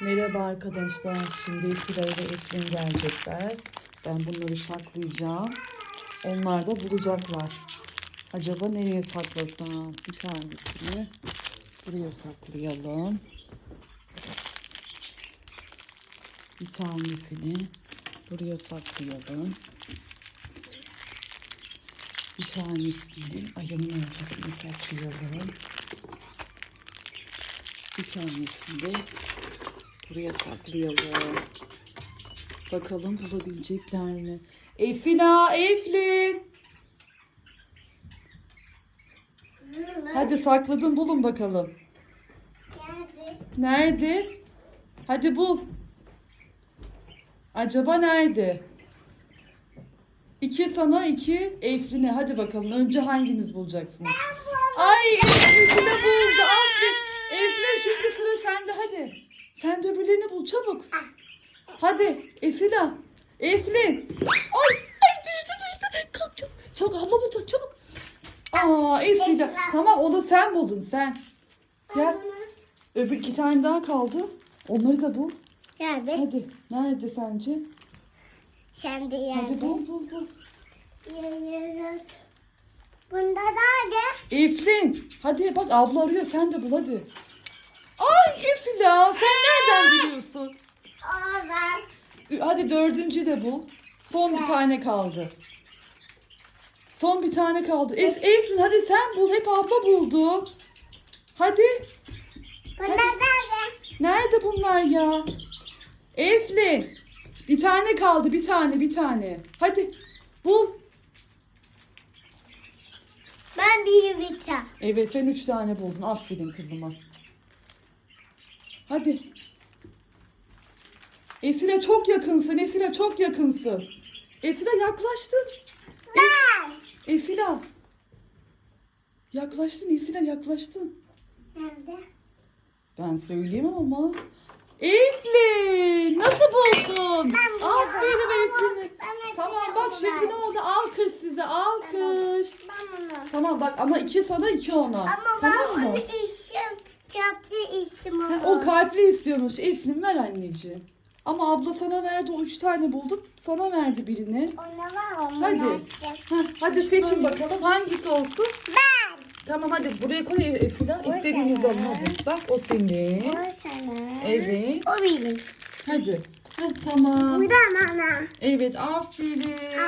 Merhaba arkadaşlar. Şimdi Sıra ile Eklin gelecekler. Ben bunları saklayacağım. Onlar da bulacaklar. Acaba nereye saklasam? Bir tanesini buraya saklayalım. Bir tanesini buraya saklayalım. Bir tanesini ayağımın arkasına saklayalım. Bir tanesini de buraya saklayalım. Bakalım bulabilecekler mi? Efila, Eflin. Hadi sakladım bulun bakalım. Geldi. Nerede? Hadi bul. Acaba nerede? İki sana iki Eflin'e. Hadi bakalım. Önce hanginiz bulacaksınız? Ay Eflin de buldu. Aferin. Eflin şimdi sıra sende hadi. Sen de öbürlerini bul çabuk. Hadi Efila. Eflin. Ay ay düştü düştü. Kalk çabuk. Çabuk abla bulacak çabuk. Aa Efila. Efla. Tamam onu sen buldun sen. Gel. Öbür iki tane daha kaldı. Onları da bul. Geldi. Hadi. Nerede sence? Sen de Hadi geldi. bul bul bul. Yürüyoruz. Bunda da gel. Eflin. Hadi bak abla arıyor sen de bul hadi. Ay Efila sen nereden biliyorsun? Oradan. Hadi dördüncü de bul. Son bir tane kaldı. Son bir tane kaldı. Es Eflin hadi sen bul. Hep abla buldu. Hadi. Da gel. Nerede bunlar ya? Eflin. Bir tane kaldı. Bir tane bir tane. Hadi bul. Ben bir bitir. Evet sen üç tane buldun. Aferin kızıma. Hadi. Esile çok yakınsın. Esile çok yakınsın. Esile yaklaştın. Ben. Esila. Yaklaştın Esila yaklaştın. Nerede? Ben söyleyemem ama. Eflin nasıl buldun? Aferin ben Tamam bak şimdi ne oldu? Alkış size alkış. Ben bunu. Tamam bak ama iki sana iki ona. Ama tamam ben mı? onu Çaplı işim Ha, o kalpli istiyormuş. Eflin ver anneciğim. Ama abla sana verdi. O üç tane bulduk. Sana verdi birini. Ona var onun Hadi. Ha, hadi seçin bakalım hangisi olsun. Ben. Tamam hadi buraya koy Eflin. O İstediğiniz senin. alın hadi. Bak o senin. O sana. Evet. O benim. Hadi. Ha, tamam. Bu da bana. Evet aferin.